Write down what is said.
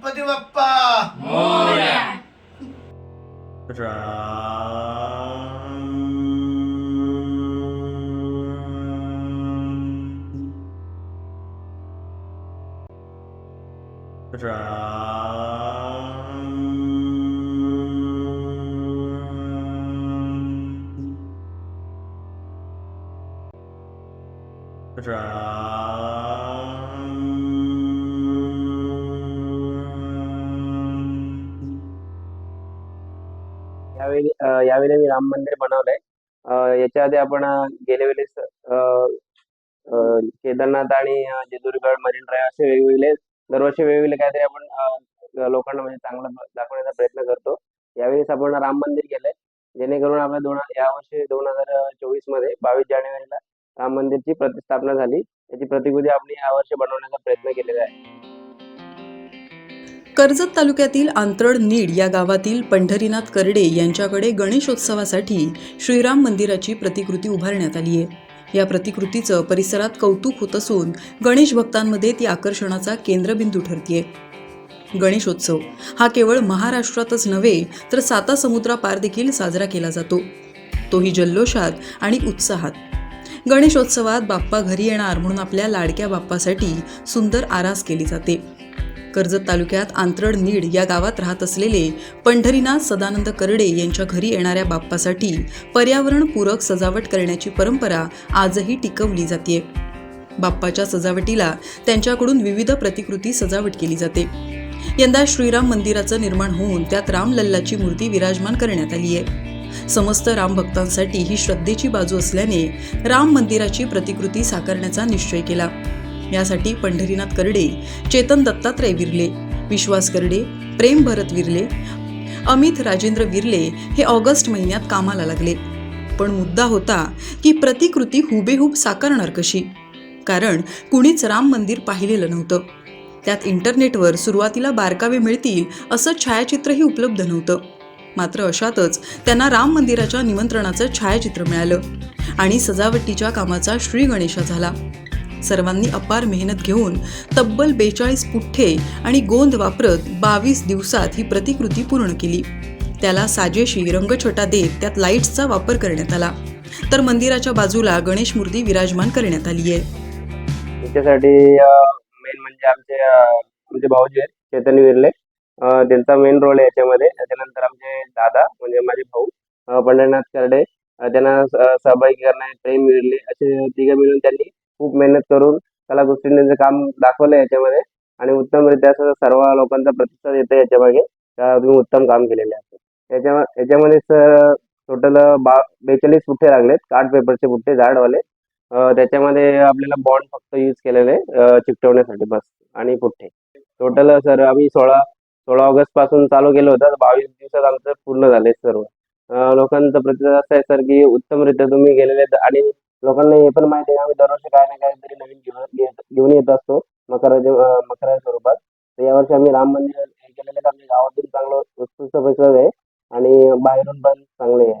गणपती बाप्पा यावेळी अ, यावेळी मी राम मंदिर बनवलंय. अ, याच्या आधी आपण अ, गेल्या वेळेस अ, अ, केदारनाथ आणि अ, जेजुरीगड मरीन ड्राईव्ह असे वेगवेगळे दरवर्षी वेगवेगळे काहीतरी आपण अ, लोकांना म्हणजे चांगलं दाखवण्याचा प्रयत्न करतो. यावेळेस आपण राम मंदिर केलंय जेणेकरून आपल्या दोन या वर्षी दोन हजार चोवीसमध्ये बावीस जानेवारीला राम मंदिरची प्रतिष्ठापना झाली. त्याची प्रतिकृती आपण यावर्षी बनवण्याचा प्रयत्न केलेला आहे. कर्जत तालुक्यातील आंतरड नीड या गावातील पंढरीनाथ करडे यांच्याकडे गणेशोत्सवासाठी श्रीराम मंदिराची प्रतिकृती उभारण्यात आली आहे. या प्रतिकृतीचं परिसरात कौतुक होत असून गणेश भक्तांमध्ये ती आकर्षणाचा केंद्रबिंदू ठरतीये. गणेशोत्सव हा केवळ महाराष्ट्रातच नव्हे तर साता समुद्रापार देखील साजरा केला जातो. तोही जल्लोषात आणि उत्साहात. गणेशोत्सवात बाप्पा घरी येणार म्हणून आपल्या लाडक्या बाप्पासाठी सुंदर आरास केली जाते. कर्जत तालुक्यात आंतरड नीड या गावात राहत असलेले पंढरीनाथ सदानंद करडे यांच्या घरी येणाऱ्या बाप्पासाठी पर्यावरणपूरक सजावट करण्याची परंपरा आजही टिकवली जाते. बाप्पाच्या सजावटीला त्यांच्याकडून विविध प्रतिकृती सजावट केली जाते. यंदा श्रीराम मंदिराचं निर्माण होऊन त्यात रामलल्लाची मूर्ती विराजमान करण्यात आली आहे. समस्त राम भक्तांसाठी ही श्रद्धेची बाजू असल्याने राम मंदिराची प्रतिकृती साकारण्याचा निश्चय केला. यासाठी पंढरीनाथ कर्डे चेतन दत्तात्रय विरले विश्वास कर्डे प्रेम भरत विरले अमित राजेंद्र विरले हे ऑगस्ट महिन्यात कामाला लागले. पण मुद्दा होता की प्रतिकृती हुबेहूब साकारणार कशी? कारण कुणीच राम मंदिर पाहिलेलं नव्हतं. त्यात इंटरनेटवर सुरुवातीला बारकावे मिळतील असं छायाचित्रही उपलब्ध नव्हतं. मात्र अशातच त्यांना राम मंदिराच्या निमंत्रणाचं छायाचित्र मिळालं आणि सजावटीच्या कामाचा श्री गणेशा झाला. सर्वांनी अपार मेहनत घेऊन तब्बल बेचाळीस पुठ्ठे आणि गोंद वापरत बावीस दिवसात ही प्रतिकृती पूर्ण केली. त्याला साजेशी रंगछटा देत त्यात लाईट्सचा वापर करण्यात आला. तर मंदिराच्या बाजूला गणेश मूर्ती विराजमान करण्यात आली आहे. त्याच्यासाठी मेन म्हणजे आमचे आमचे भाऊजी आहेत चैतन्य विरले. त्यांचा मेन रोल आहे याच्यामध्ये. त्याच्यानंतर आमचे दादा म्हणजे माझे भाऊ अ, पंढरीनाथ त्यांना सहभागी करणारे प्रेम मिळले असे तिघं मिळून त्यांनी खूप मेहनत करून कलाकुसरीने काम दाखवलं याच्यामध्ये. आणि उत्तमरित्या असं सर्व लोकांचा प्रतिसाद येतो याच्या मागे तुम्ही उत्तम काम केलेले आहे याच्या याच्यामध्ये सर टोटल बा बेचाळीस पुठ्ठे लागलेत. कार्ड पेपरचे पुठ्ठे जाडवाले त्याच्यामध्ये आपल्याला बॉन्ड फक्त यूज केलेले चिकटवण्यासाठी बस. आणि पुठ्ठे. टोटल सर आम्ही सोळा सोळा ऑगस्टपासून चालू केलं होतं. बावीस दिवसात आमचं पूर्ण झाले सर्व. लोकांचा प्रतिसाद असा आहे सर की उत्तमरित्या तुम्ही गेलेले आहेत आणि लोकांना हे पण माहिती आहे आम्ही दरवर्षी काय ना काहीतरी नवीन घेऊन येत- घेऊन येत असतो मकराच्या अ, मकरा स्वरूपात. तर यावर्षी आम्ही राम मंदिर हे केलेलं आमच्या गावातून चांगलं उत्कृष्ट प्रतिसाद आहे आणि बाहेरून पण चांगले आहे.